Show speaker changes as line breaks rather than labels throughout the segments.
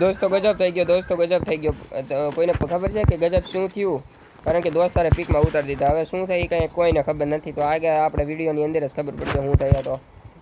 દોસ્તો ગજબ થઈ ગયો, દોસ્તો ગજબ થઈ ગયો. કોઈને ખબર છે કે ગજબ શું થયું? કારણ કે દોસ્તારે પીકમાં ઉતારી દીધા. હવે શું થાય કંઈ કોઈને ખબર નથી. તો આગળ આપણે વિડીયોની અંદર જ ખબર પડશે હું થયા તો.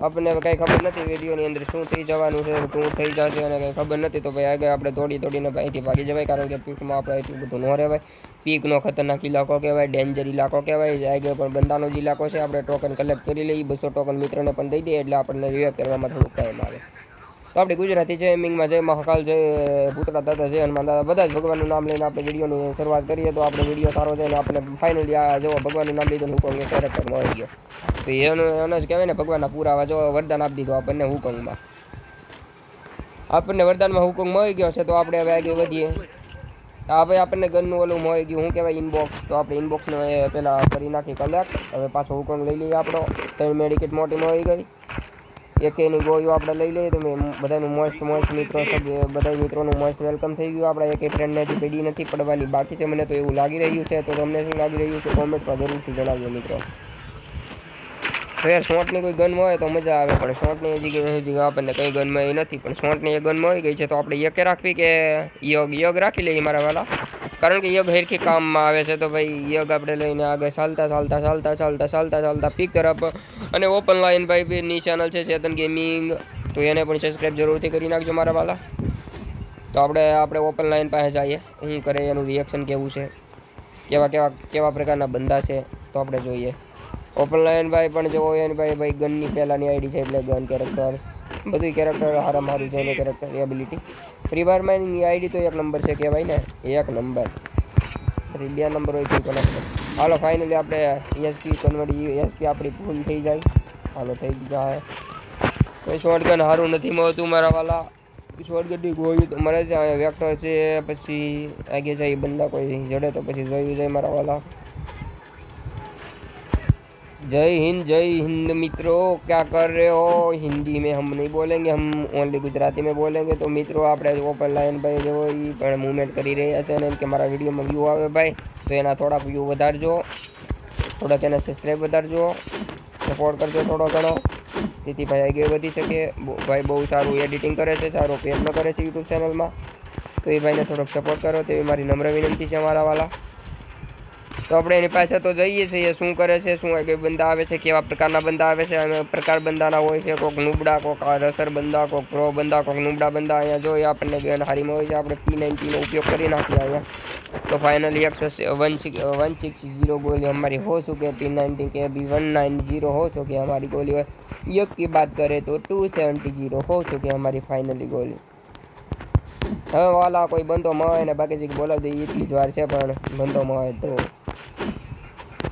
આપણને કંઈ ખબર નથી વિડીયોની અંદર શું થઈ જવાનું છે, શું થઈ જશે અને કંઈ ખબર નથી. તો ભાઈ આગળ આપણે દોડી દોડીને અહીંથી ભાગી જવાય, કારણ કે પીકમાં આપણે એટલું બધું ન રહેવાય. પીકનો ખતરનાક ઇલાકો કહેવાય, ડેન્જર ઇલાકો કહેવાય. આગળ પણ બંદાનો જ ઇલાકો છે, આપણે ટોકન કલેક્ટ કરી લઈએ. બસો ટોકન મિત્રને પણ દઈ દઈએ, એટલે આપણને રિવેક કરવામાં થોડુંક ટાઈમ આવે. આપણે ગુજરાતી જય મિંગમાં જય મહાકાલ જય ભૂતળા દાદા જય હનુમાન દાદા બધા જ ભગવાનનું નામ લઈને આપણે વિડીયોની શરૂઆત કરીએ તો આપણે વીડિયો સારો છે અને આપણે ફાઇનલી આ જો ભગવાનનું નામ લીધું હુકમ એ કેરેક્ટરમાં આવી ગયો. તો એનો એનો જ કહેવાય ને ભગવાનના પુરાવા, જો વરદાન આપી દીધું આપણને હુકમમાં. આપણને વરદાનમાં હુકમ મળી ગયો છે તો આપણે હવે આગળ વધીએ. હવે આપણને ગનનું ઓલું મળી ગયું, શું કહેવાય ઇનબોક્સ તો આપણે ઇનબોક્સને પહેલાં કરી નાખી કલાક હવે પાછો હુકમ લઈ લઈએ આપણો. ત્રણ મેડિકેટ મોટી મળી ગઈ. એકેની ગોળીઓ આપણે લઈ લઈએ તો બધાનું મોસ્ટ મોસ્ટ મિત્રો બધા મિત્રોનું મોસ્ટ વેલકમ થઈ ગયું. આપણે એક ફ્રેન્ડને હજી પેઢી નથી પડવાની, બાકી છે મને તો એવું લાગી રહ્યું છે. તો તમને શું લાગી રહ્યું છે? કોમેન્ટમાં જરૂરથી જણાવજો મિત્રો. ફેર શોર્ટની કોઈ ગન હોય તો મજા આવે, પણ શોર્ટની હજી હજી આપણને કઈ ગનમાં એ નથી. પણ શોર્ટની એ ગનમાં હોય ગઈ છે તો આપણે યકે રાખવી કે યોગ? યોગ રાખી લઈએ મારા વાલા? કારણ કે યોગ હેરખી કામમાં આવે છે, તો ભાઈ યોગ આપણે લઈને આગળ ચાલતા ચાલતા ચાલતા ચાલતા ચાલતા ચાલતા પીક તરફ. અને ઓપન લાઈન ભાઈ ની ચેનલ છે, ચેતન ગેમિંગ તો એને પણ સબસ્ક્રાઈબ જરૂરથી કરી નાખજો મારા વાલા. તો આપણે આપણે ઓપન લાઈન પાસે જઈએ. શું કરે, એનું રિએક્શન કેવું છે? કેવા કેવા કેવા પ્રકારના બંદા છે? તો આપણે જોઈએ. ઓપન ભાઈ પણ જો એન ભાઈ ભાઈ ગનની પહેલાંની આઈડી છે એટલે ગન કેરેક્ટર્સ બધું કેરેક્ટર હારા મારું છે એની કેરેક્ટર એબિલિટી ફ્રી ફાયરમાં એની આઈડી તો એક નંબર છે કહેવાય ને, એક નંબર. પછી બે નંબર હોય તો નંબર હાલો ફાઇનલી આપણે એસપી કન્વર્ટ એસપી આપણી ફૂલ થઈ જાય. હાલો, થઈ જાય. કોઈ શોર્ટગન સારું નથી મળતું મારા વાલા. શોર્ટ ગનની ગોળ્યું તો મળે છે વેક્ટર છે, પછી આગે જાય બંદા કોઈ જડે તો પછી જોયું જાય મારા વાલા. जय हिंद जय हिंद मित्रों क्या कर रहे हो हिंदी में हम नहीं बोलेंगे हम ओनली ગુજરાતી में बोलेंगे તો મિત્રો આપણે ઓપન લાઈન ભાઈ જો એ પણ મુવમેન્ટ કરી રહ્યા છે અને એમ કે મારા વિડીયોમાં વ્યૂ આવે ભાઈ તો એના થોડાક વ્યૂ વધારજો થોડાક એને સબસ્ક્રાઈબ વધારજો સપોર્ટ કરજો થોડો ઘણો જેથી ભાઈ આગળ વધી શકે ભાઈ બહુ સારું એડિટિંગ કરે છે સારો પ્રયત્ન કરે છે યુટ્યુબ ચેનલમાં તો એ ભાઈને થોડોક સપોર્ટ કરો તેવી મારી નમ્ર વિનંતી છે મારા વાલા તો આપણે એની પાસે તો જઈએ છીએ શું કરે છે શું કઈ બંદા આવે છે કેવા પ્રકારના બંદા આવે છે અને પ્રકાર બંદાના હોય છે કોઈક નુબડા કોઈક રસર બંદા કોઈક પ્રો બંદા કોઈક નુબડા બંદા અહીંયા જોઈએ આપણને ગન હારીમાં હોય છે આપણે પી નાઇન્ટીનો ઉપયોગ કરી નાખીએ અહીંયા તો फाइनली એકસો वन वन सिक्स जीरो गोली हमारी हो चुकी है पी नाइनटीन के अभी वन नाइन जीरो हो चुकी है हमारी गोली और एक की बात करें तो टू सेवेंटी जीरो हो चुकी है हमारी फाइनली गोली હવે વાલા કોઈ બંધો મળે ને બાકી બોલાવી દઈએ, એટલી જ વાર છે પણ બંધોમાં મળે તો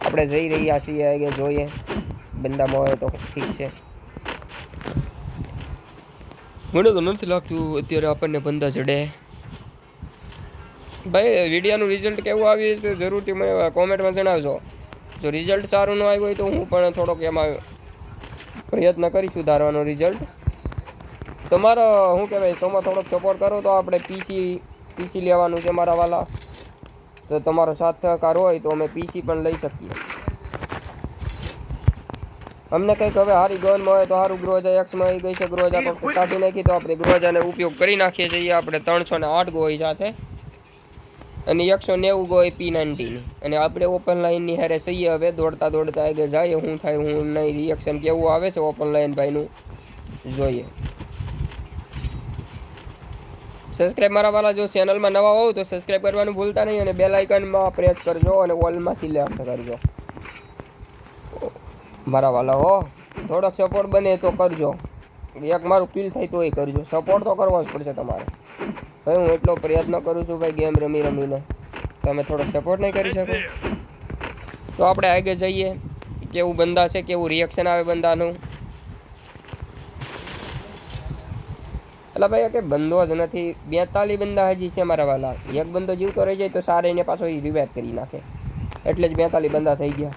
આપણે જઈ રહ્યા છીએ કે જોઈએ. બંદામાં હોય તો ઠીક છે. મને તો નથી લાગતું અત્યારે આપણને બંદા ચડે. ભાઈ, વિડીયાનું રિઝલ્ટ કેવું આવ્યું છે? જરૂરથી મને કોમેન્ટમાં જણાવજો. જો રિઝલ્ટ સારું ન આવ્યું હોય તો હું પણ થોડોક એમાં પ્રયત્ન કરીશ સુધારવાનો રિઝલ્ટ તમારો, શું કહેવાય તમે થોડોક સપોર્ટ કરો તો આપણે પીસી પીસી લેવાનું છે મારા વાલા. તો તમારો સાથ સહકાર હોય તો અમે પીસી પણ લઈ શકીએ. અમને કંઈક હવે સારી ગનમાં હોય તો સારું ગ્રોજા એક્સમાં આવી ગઈ છે, ગ્રોજા ફક્ત કાઢી નાખી તો આપણે ગ્રોજાને ઉપયોગ કરી નાખીએ છીએ. આપણે ત્રણસો ને આઠ ગોઈ સાથે. અને એકસો નેવું ગોય પી નાઇન્ટીની અને આપણે ઓપન લાઇનની હારે સહીએ હવે, દોડતા દોડતા આગળ જાય શું થાય હું નહીં રિએક્શન કેવું આવે છે ઓપન લાઇન ભાઈનું? જોઈએ. સબસ્ક્રાઈબ મારા વાળા જો ચેનલમાં નવા હોવ તો સબસ્ક્રાઈબ કરવાનું ભૂલતા નહીં અને બેલ આઇકનમાં પ્રેસ કરજો અને ઓલમાં સિલેક્ટ કરજો. મારા વાલા હો, થોડોક સપોર્ટ બને તો કરજો. એક મારું ફીલ થાય તો એ કરજો. સપોર્ટ તો કરવો જ પડશે તમારે. ભાઈ હું એટલો પ્રયત્ન કરું છું ભાઈ ગેમ રમી રમીને. તમે થોડોક સપોર્ટ નહીં કરી શકો. તો આપણે આગળ જઈએ. કેવું બંદા છે, કેવું રિએક્શન આવે બંદાનું. એટલે ભાઈ કે બંધો જ નથી. બેતાલી બંદા હજી છે મારા વાલા. એક બંદો જીવતો રહી જાય તો સારા એને પાછો એ કરી નાખે. એટલે જ બેતાલી બંદા થઈ ગયા.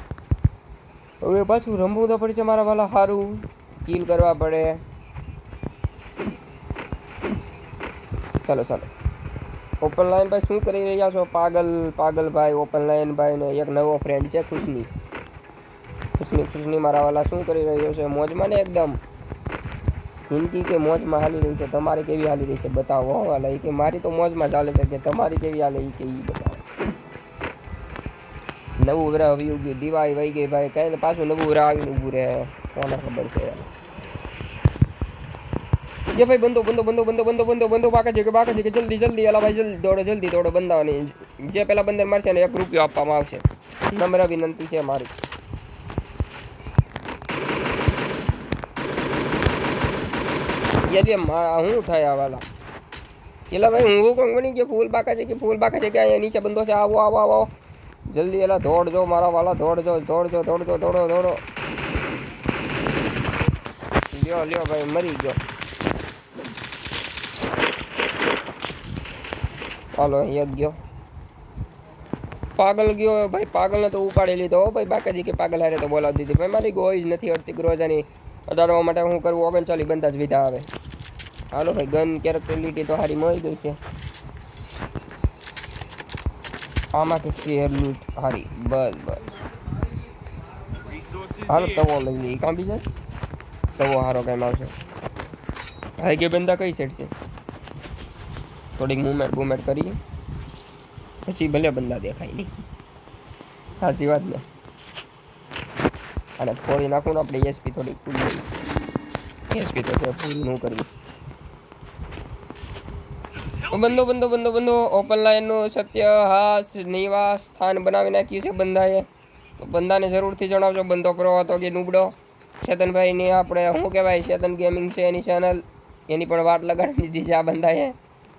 હવે પાછું રમવું તો પડશે મારા વાલા સારું કિલ કરવા પડે. ચાલો ચાલો. ઓપન લાઈન ભાઈ, શું કરી રહ્યા છો? પાગલ પાગલ ભાઈ ઓપન લાઈન ભાઈ ને એક નવો ફ્રેન્ડ છે ખુશની. ખુશની ખુશની મારા વાલા શું કરી રહ્યો છે? મોજમાં ને એકદમ. જિંદગી કે મોજમાં હાલી રહી છે, તમારી કેવી હાલી રહી છે બતાવો વાલા કે મારી તો મોજમાં ચાલે છે કે તમારી કેવી હાલે એ કે એ બતાવો. નવું ગ્રહ આવી ગયું દિવાળી વહી ગઈ ભાઈ કઈ પાછું નવું ગ્રહ આવીને ઊભું રહે. કોને ખબર છે? જે ભાઈ બંધો બંધો બંધો બંધો બંધો બંધો બંધો બાકા છે કે બાકા છે કે, જલ્દી જલ્દી, અલા ભાઈ, જલ્દી દોડો જલ્દી દોડો, બંધાવાની. જે પેલા બંદર મારશે ને એક રૂપિયો આપવામાં આવશે. નમ્ર વિનંતી છે મારી. યાર મા શું થાય આ વાલા? એલા ભાઈ, હું કોણ બની ગયો? ફૂલ બાકા છે કે ફૂલ બાકા છે કે અહીંયા નીચે બંધો છે? આવો આવો આવો. જલ્દી એલા દોડજો મારા વાલા દોડજો દોડજો દોડજો દોડો દોડો લ્યો લ્યો ભાઈ, મરી ગયો. હાલો એક ગયો. પાગલ ગયો ભાઈ, પાગલને તો ઉપાડી લીધો ભાઈ, બાકાજી કે પાગલ હારે તો બોલાવી દીધી. ભાઈ, મારી ગોઈ જ નથી અડતી રોજાની અઢારવા માટે હું કરવું ઓગણચાલીસ બનતા જ વિધા આવે. હાલો ભાઈ, ગન કેરેક્ટરિટી તો હારી મળી ગઈ છે. આમાંથી શેર લૂટ હારી. બસ બસ. હાલો, તવો લઈ લઈએ. કાં બીજા? તવો હારો કાંઈ આવશે હાઈ કે બંદા, કઈ સાઈડ છે? થોડીક મુમેન્ટ બુમેન્ટ કરીએ. પછી ભલે બંદા દેખાય નહીં. સાચી વાત ને? અને ફોડી નાખું ને આપણે એસપી થોડી પૂરી એસપી તો છે પૂરી ન કરવી બંધો બંધો બંધો બંધો ઓપન લાઇનનું સત્ય હાસ નિવાસ સ્થાન બનાવી નાખ્યું છે બંધાએ. તો બંધાને જરૂરથી જણાવજો, બંધો કરો હતો કે નુબડો ચેતનભાઈની આપણે શું કહેવાય ચેતન ગેમિંગ છે એની ચેનલ એની પણ વાત લગાડી દીધી છે આ બંધાએ.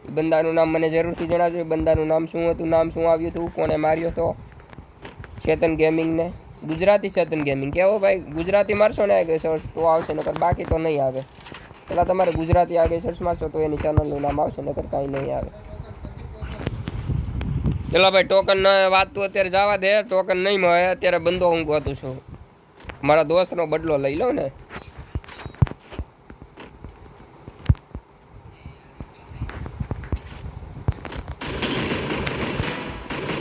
બંધાનું નામ મને જરૂરથી જણાવજો, એ બંદાનું નામ શું હતું, નામ શું આવ્યું હતું કોને માર્યો હતો ચેતન ગેમિંગને ગુજરાતી ચેતન ગેમિંગ કેવો ભાઈ? ગુજરાતી મારશો ને આગળ સર્ચ તો આવશે નકર બાકી તો નહીં આવે. પેલા તમારે ગુજરાતી આગળ સર્ચ મારશો તો એની ચેનલનું નામ આવશે, નકર કાંઈ નહીં આવે. ચલો ભાઈ ટોકન વાત તું અત્યારે જવા દે. ટોકન નહીં મળે. અત્યારે બંધો હું ગોતું છું. મારા દોસ્તનો બદલો લઈ લઉં ને.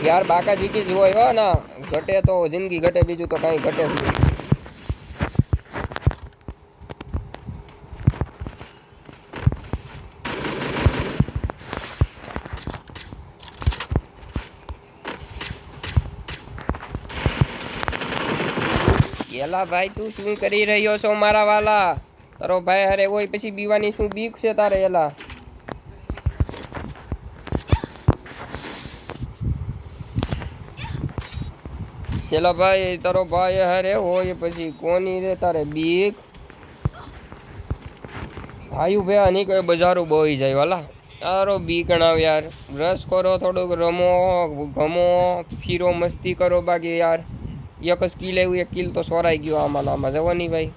યાર બાકા જીકી જ હોય હો, ના. ઘટે તો જિંદગી ઘટે, બીજું તો કાંઈ ઘટે જ એલા ભાઈ, તું શું કરી રહ્યો છો મારા વાલા? તારો ભાઈ અરે હોય, પછી બીવાની શું બીક છે તારે એલા? એલા ભાઈ, તારો ભાઈ હરે હોય, પછી કોની રે તારે બીક? આયુ ભાઈ આની કોઈ બજારું બોઈ જાય, વાલા. તારો બીક ગણાવ યાર. બ્રશ કરો, થોડુંક રમો, ગમો, ફીરો મસ્તી કરો બાકી યાર. એક જ કિલ, એવું એક કિલ તો સોરાઈ ગયો આમાં આમાં. જવાની ભાઈ.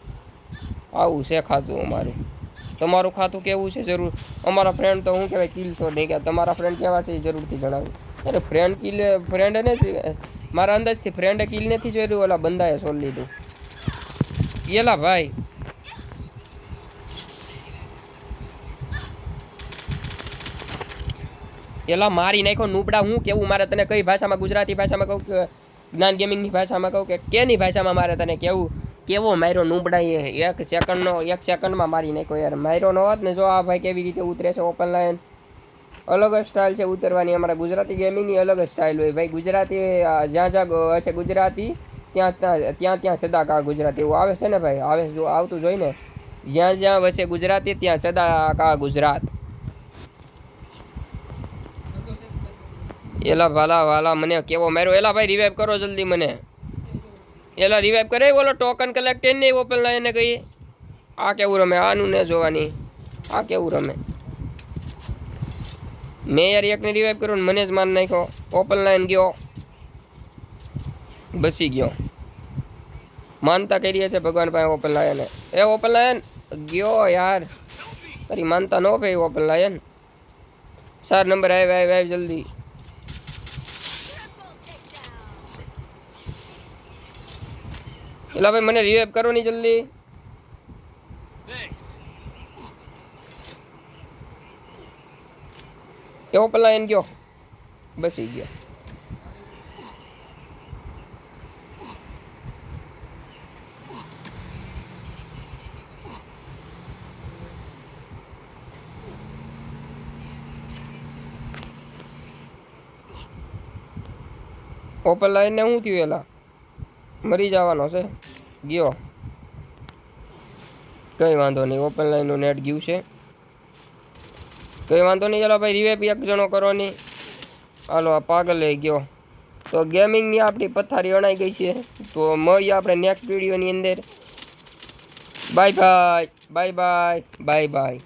આવું છે ખાતું અમારે. તમારું ખાતું કેવું છે? જરૂર. અમારા ફ્રેન્ડ તો શું કહેવાય? કિલ તો નહીં કે તમારા ફ્રેન્ડ કેવા છે એ જરૂરથી જણાવો. અરે ફ્રેન્ડ કિલ ફ્રેન્ડ ને મારા અંદાજથી ફ્રેન્ડે કિલ નથી જોયું ઓલા બંદાએ સોલ લીધું. એલા ભાઈ. એલા મારી નાખ્યો, નુબડા, હું કેવું? મારે તને કઈ ભાષામાં, ગુજરાતી ભાષામાં કહું કે, જ્ઞાન ગેમિંગની ભાષામાં કહું કે, કેની ભાષામાં મારે તને કેવું? કેવો માર્યો નુબડા એક સેકન્ડનો એક સેકન્ડમાં મારી નાખ્યો યાર. માર્યો ન હોત ને, જો આ ભાઈ કેવી રીતે ઉતરે છે ઓપન લાઈન અલગ જ સ્ટાઇલ છે ઉતરવાની. અમારા ગુજરાતી ગેમિંગની અલગ જ સ્ટાઇલ હોય. ભાઈ, ગુજરાતી જ્યાં જ્યાં છે ગુજરાતી, ત્યાં ત્યાં ત્યાં ત્યાં સદા કા ગુજરાતી. એવું આવે છે ને ભાઈ? આવે જો, આવતું જોઈ ને. જ્યાં જ્યાં વસે ગુજરાતી, ત્યાં સદા કા ગુજરાત. એલા વાલા વાલા, મને કેવો માર્યો. એલા ભાઈ રિવાઈવ કરો જલ્દી મને. એલા રિવાઈવ કરે બોલો ટોકન કલેક્ટ નહીં ઓપન લાઈને કહીએ આ કેવું રમે? આનું ને જોવાની. આ કેવું રમે? મેં યાર એકને રિવાઈવ કર્યો ને મને જ માર નાખ્યો. ઓપન લાઈન ગયો. બસી ગયો. માનતા કરી છે ભગવાન પાસે ઓપન લાયન એ ઓપન લાયન ગયો યાર. તારી માનતા ન ભાઈ ઓપન લાયન સાર નંબર આવ આવ આવ જલ્દી. એલા ભાઈ, મને રિવાઈવ કરો નહીં જલ્દી. એવો પેલા એને ગયો. બસી ગયો. ઓપર લાઈનને શું થયું એલા? મરી જવાનો છે. ગયો. કંઈ વાંધો નહીં ઓપન લાઈનનું નેટ ગયું છે. કંઈ વાંધો નહીં, ચાલો ભાઈ રિવેપ એક જણો કરો નહીં હાલો, આ પાગલ લઈ ગયો. તો ગેમિંગની આપણી પથારી અણાઈ ગઈ છે. તો મળીએ આપણે નેક્સ્ટ વિડીયોની અંદર. Bye bye bye bye bye bye